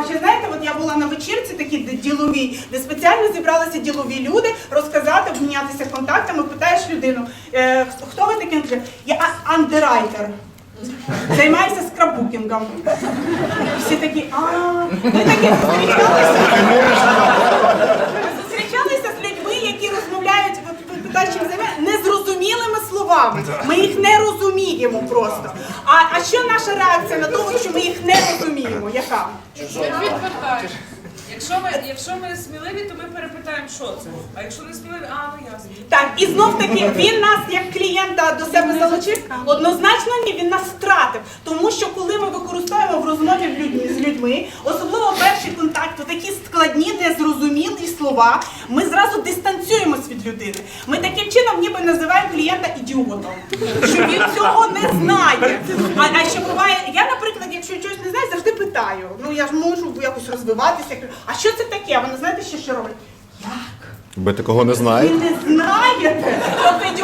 а ще знаєте, от я була на вечірці такій діловій, де спеціально зібралися ділові люди розказати, обмінятися контактами. Питаєш людину, е, хто- ви такий? Я а- андеррайтер. Займаюся скраббукінгом. Всі такі, а ви такі зустрічалися? Зустрічалися з людьми, які розмовляють питаєш, незрозумілими словами. Ми їх не розуміємо просто. А, а що наша реакція на те, що ми їх не розуміємо? Яка? Відвертаєш. Якщо ми, якщо ми сміливі, то ми перепитаємо, що це. А якщо не сміливі, а ну ясно. Так, і знов таки він нас як клієнта до себе залучив. Однозначно ні, він нас втратив. Тому що коли ми використовуємо в розмові людьми- з людьми, особливо перший контакт, то такі складні, незрозумілі слова, ми зразу дистанціюємось від людини. Ми таким чином ніби називаємо клієнта ідіотом, що він цього не знає. А, а ще буває, я, наприклад, якщо чогось не знаю, завжди питаю. Ну я ж можу якось розвиватися. А що це таке? Вони знаєте, що ще роблять? Як? Ви такого не знаєте? Ви не знаєте? Тобто От йде